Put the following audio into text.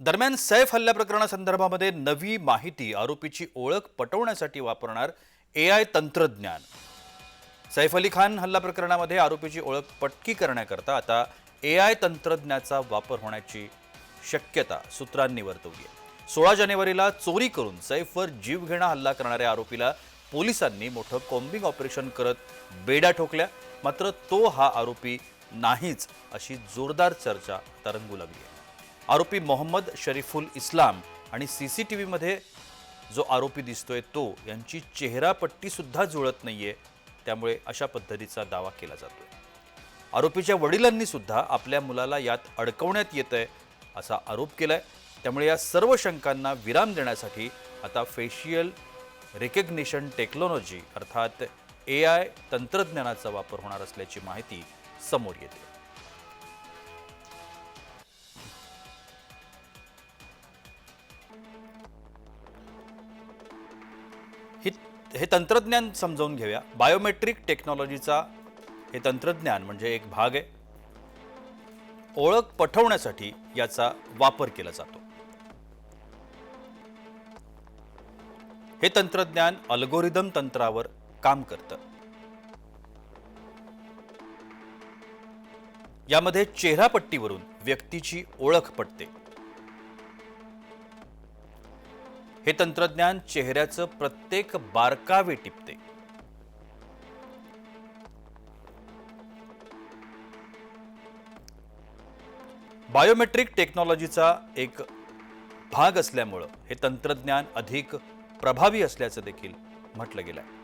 दरम्यान सैफ हल्ल्या प्रकरणासंदर्भामध्ये नवी माहिती आरोपीची ओळख पटवण्यासाठी वापरणार ए आय तंत्रज्ञान. सैफ अली खान हल्ला प्रकरणामध्ये आरोपीची ओळख पटकी करण्याकरता आता ए आय तंत्रज्ञाचा वापर होण्याची शक्यता सूत्रांनी वर्तवली आहे. सोळा जानेवारीला चोरी करून सैफवर जीवघेणा हल्ला करणाऱ्या आरोपीला पोलिसांनी मोठं कॉम्बिंग ऑपरेशन करत बेड्या ठोकल्या. मात्र तो हा आरोपी नाहीच अशी जोरदार चर्चा तरंगू लागली आहे. आरोपी मोहम्मद शरीफुल इस्लाम आणि सी सी टी व्हीमध्ये जो आरोपी दिसतोय तो यांची चेहरापट्टीसुद्धा जुळत नाही आहे त्यामुळे अशा पद्धतीचा दावा केला जातोय. आरोपीच्या वडिलांनी सुद्धा आपल्या मुलाला यात अडकवण्यात येत आहे असा आरोप केला आहे त्यामुळे या सर्व शंकांना विराम देण्यासाठी आता फेशियल रेकग्निशन टेक्नॉलॉजी अर्थात ए आय तंत्रज्ञानाचा वापर होणार असल्याची माहिती समोर येते. ही हे तंत्रज्ञान समजावून घेऊया. बायोमेट्रिक टेक्नॉलॉजीचा हे तंत्रज्ञान म्हणजे एक भाग आहे. ओळख पठवण्यासाठी याचा वापर केला जातो. हे तंत्रज्ञान अल्गोरिदम तंत्रावर काम करतं. यामध्ये चेहरापट्टीवरून व्यक्तीची ओळख पटते. हे तंत्रज्ञान चेहऱ्याचं प्रत्येक बारकावे टिपते. बायोमेट्रिक टेक्नॉलॉजीचा एक भाग असल्यामुळं हे तंत्रज्ञान अधिक प्रभावी असल्याचं देखील म्हटलं गेलं आहे